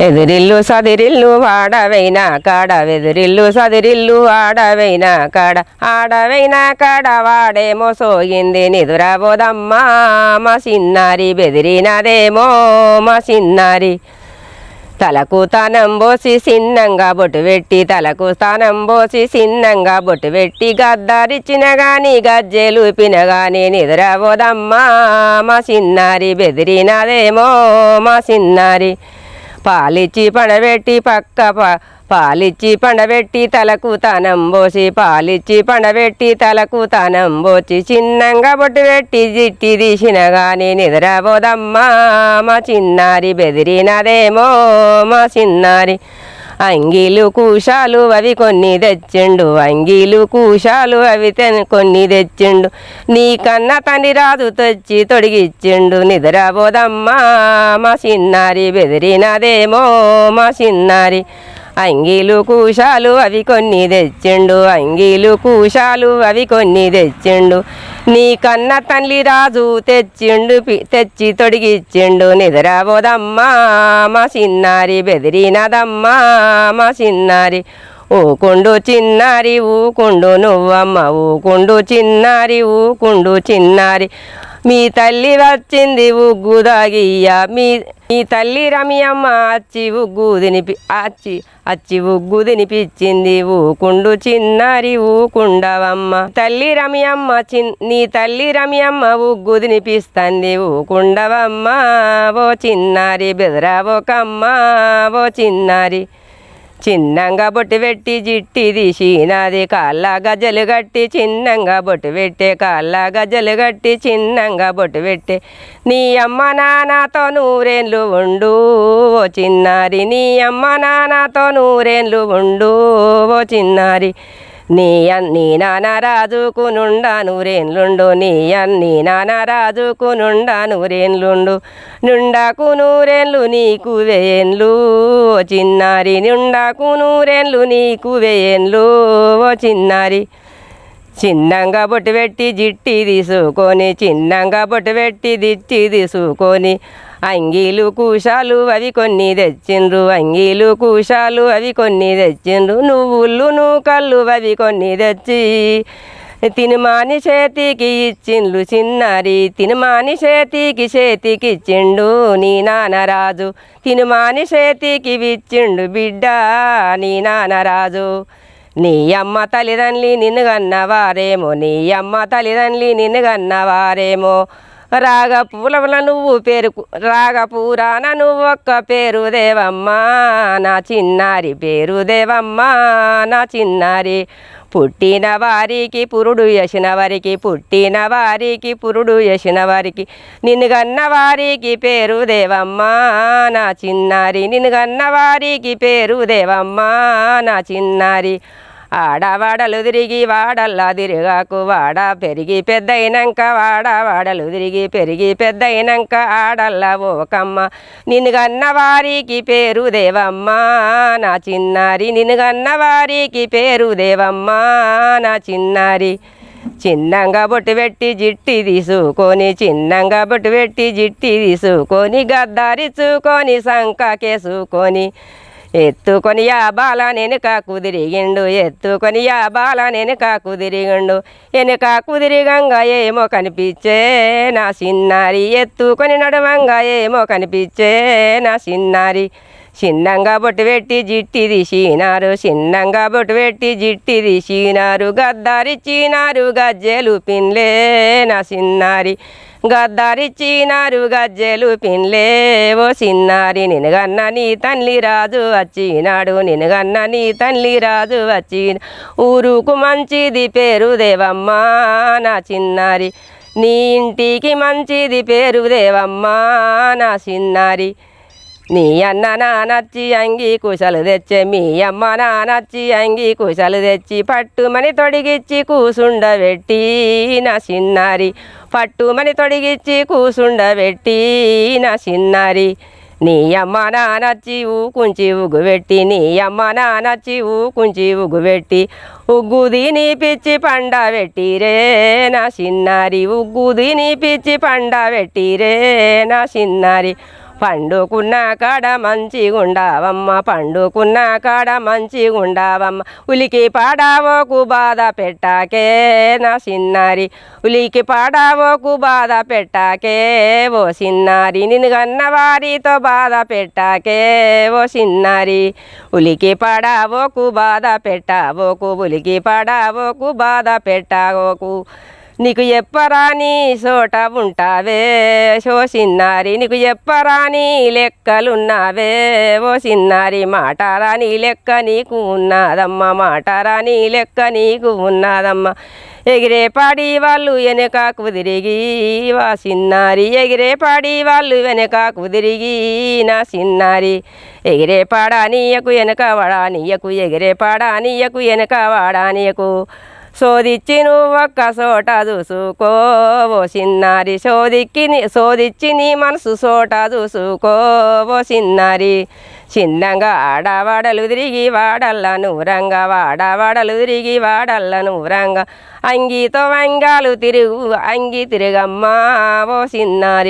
ఎదురిల్లు సదిరిల్లు ఆడవైన కాడ వెదురిల్లు సదిరిల్లు ఆడవైన కాడ ఆడవైన కాడ వాడేమో సోగింది నిదురబోదమ్మా మా సిన్నారి బెదిరినదేమో మా సిన్నారి తలకు తానం పోసి సిన్నంగా బొట్టు పెట్టి తలకు స్థానం పోసి సిన్నంగా బొట్టు పెట్టి గద్దారిచ్చిన గాని గజ్జెలుపిన గాని నిద్రబోదమ్మా మా సిన్నారి బెదిరినదేమో మా సిన్నారి పాలిచ్చి పడబెట్టి పక్క ప- పాలిచ్చి పండబెట్టి తలకు తానం పోసి పాలిచ్చి పండబెట్టి తలకు తానం పోసి చిన్నంగా బొట్టు పెట్టి జిట్టి తీసిన గాని నిద్రపోదమ్మా. మా చిన్నారి బెదిరినదేమో మా చిన్నారి అంగీలు కూషాలు అవి కొన్ని తెచ్చిండు. అంగీలు కూషాలు అవి తె- కొన్ని తెచ్చిండు. నీ కన్న తండ్రి రాజు తెచ్చి తొడిగిచ్చిండు. నిద్రపోదమ్మా మా చిన్నారి బెదిరినదేమో మా చిన్నారి. అంగీలు కూషాలు అవి కొన్ని తెచ్చిండు. అంగీలు కూషాలు అవి కొన్ని తెచ్చిండు. నీ కన్న తల్లి రాజు తెచ్చిండు పి- తెచ్చి తొడిగిచ్చిండు. నిద్రపోదమ్మా మా చిన్నారి బెదిరినదమ్మా మా చిన్నారి ఊకుండు చిన్నారి ఊకుండు నువ్వమ్మ ఊకుండు చిన్నారి ఊకుండు చిన్నారి. మీ తల్లి వచ్చింది ఉగ్గు దాగియ్య మీ మీ తల్లి రమ్యమ్మ అచ్చి ఉగ్గు తినిపి అచ్చి అచ్చి ఉగ్గు తినిపించింది ఊకుండు చిన్నారి ఊకుండవమ్మ. తల్లి రమ్యమ్మ చిన్ నీ తల్లి రమ్యమ్మ ఉగ్గు తినిపిస్తుంది ఊకుండవమ్మ. ఓ చిన్నారి బెదరాబోకమ్మ ఓ చిన్నారి చిన్నంగా బొట్టు పెట్టి జిట్టి తీసినది కాళ్ళ గజ్జలు కట్టి చిన్నంగా బొట్టు పెట్టే కాళ్ళ గజ్జలు కట్టి చిన్నంగా బొట్టు పెట్టే. నీ అమ్మ నాన్నతో నూరేండ్లు ఉండు ఓ చిన్నారి. నీ అమ్మ నాన్నతో నూరేండ్లు ఉండు ఓ చిన్నారి. నీ అన్ని నాన్న నుండా నూరేన్లుండు నీ అన్ని నాన్న నుండా నూరేన్లుండు నుండాకు నూరేన్లు నీకు వేయన్లు ఓ చిన్నారి నుండాకు నూరేన్లు నీకు వేయన్లు ఓ చిన్నారి చిన్నంగా బొట్టు పెట్టి జిట్టి తీసుకొని చిన్నంగా బొట్టు పెట్టి దిట్టి తీసుకొని అంగీలు కూషాలు అవి కొన్ని తెచ్చిండ్రు. అంగీలు కూషాలు అవి కొన్ని తెచ్చిండ్రు. నువ్వులు నూకళ్ళు అవి కొన్ని తెచ్చి తినుమాని చేతికి ఇచ్చిండ్లు చిన్నారి తినుమాని చేతికి చేతికి ఇచ్చిండు. నీ నాన్నరాజు తినుమాని చేతికి ఇచ్చిండు బిడ్డ. నీ నాన్నరాజు నీ అమ్మ తల్లిదండ్రి నిన్ను కన్నవారేమో. నీ అమ్మ తల్లిదండ్రి నిన్ను కన్నవారేమో. రాగ పూలవల నువ్వు పేరు రాగ పూరాన నువ్వు ఒక్క పేరు దేవమ్మా నా చిన్నారి పేరు దేవమ్మా నా చిన్నారి. పుట్టిన వారికి పురుడు యసిన వారికి పుట్టిన వారికి పురుడు యసిన వారికి నిన్ను గన్న వారికి పేరు దేవమ్మా నా చిన్నారి. నిన్ను గన్న వారికి పేరు దేవమ్మా నా చిన్నారి. ఆడవాడలు తిరిగి వాడల్లా తిరిగాకు వాడ పెరిగి పెద్దయినాక వాడ వాడలు తిరిగి పెరిగి పెద్దయినాక ఆడల్లా ఓకమ్మ. నిన్ను గన్న వారికి పేరు దేవమ్మ నా చిన్నారి. నిన్ను గన్న వారికి పేరు దేవమ్మ నా చిన్నారి. చిన్నంగా బొట్టు పెట్టి జిట్టి తీసుకొని చిన్నంగా బొట్టు పెట్టి జిట్టి తీసుకొని గద్దారిచ్చుకొని సంకకేసుకొని ఎత్తుకొని యా బాల వెనుక కుదిరిగిండు ఎత్తుకొని యా బాల వెనుక కుదిరిగిండు. వెనుక కుదిరిగంగా ఏమో కనిపించే నా చిన్నారి ఎత్తుకొని నడవంగా ఏమో కనిపించే నా చిన్నారి. చిన్నంగా బొట్టు పెట్టి జిట్టి తీసినారు చిన్నంగా బొట్టు పెట్టి జిట్టి తీసినారు. గద్దారిచ్చినారు గజ్జెలు పిన్లే నా చిన్నారి. గద్దారిచ్చినారు గజ్జెలు పిన్లే ఓ చిన్నారి నినగన్న నీ తల్లి రాజు వచ్చినాడు. నినగన్న నీ తల్లి రాజు వచ్చి ఊరుకు మంచిది పేరు దేవమ్మ నా చిన్నారి. నీ ఇంటికి మంచిది పేరు దేవమ్మ నా చిన్నారి. నీ అన్న నానచ్చి అంగి కుశలు తెచ్చే మీ అమ్మ నానచ్చి అంగి కుశలు తెచ్చి పట్టుమని తొడిగిచ్చి కూసుండబెట్టి నా చిన్నారి పట్టుమని తొడిగిచ్చి కూసుండబెట్టి నా చిన్నారి నీ అమ్మ నానచ్చి ఊకుంచి ఉగుబెట్టి నీ అమ్మ నానచ్చి ఊకుంచి ఉగుబెట్టి ఉగ్గుది నీ పిచ్చి పండ పెట్టిరే నా చిన్నారి ఉగ్గుది నీ పిచ్చి పండ పెట్టిరే నా చిన్నారి పండుకున్న కాడ మంచిగుండావమ్మ పండుకున్న కాడ మంచిగుండావమ్మ. ఉలికి పాడావోకు బాధ పెట్టాకే నా సిన్నారి. ఉలికి పాడావోకు బాధ పెట్టాకే ఓ సిన్నారి. నిన్ను గన్నవారితో బాధ పెట్టాకే ఓ సిన్నారి. ఉలికి పాడావోకు బాధ పెట్టావోకు ఉలికి పాడావోకు బాధ పెట్టావోకు. నీకు ఎప్పరాని చోట ఉంటావే? ఓ సిన్నారి నీకు ఎప్పరాని లెక్కలున్నావే? ఓ సిన్నారి మాటారాని లెక్క నీకు ఉన్నదమ్మ మాటారాని లెక్క నీకు ఉన్నదమ్మ. ఎగిరే పాడి వాళ్ళు వెనకకు తిరిగి వా సిన్నారి ఎగిరే పాడి వాళ్ళు వెనకాకు తిరిగి నా సిన్నారి ఎగిరే పాడానీయకు వెనక వాడానీయకు ఎగిరే పాడానీయకు వెనక వాడానీయకు సోదిచ్చి నువ్వు ఒక్క చోట చూసుకో ఓ సిన్నారి. సోదిక్కి నీ సోదిచ్చి నీ మనసు చోట చూసుకో ఓ చిన్నంగా ఆడవాడలు తిరిగి వాడల్ల నూరంగా వాడవాడలు తిరిగి వాడల్ల నూరంగా. అంగితో వంగాలు తిరుగు అంగి తిరుగమ్మా ఓ చిన్నారి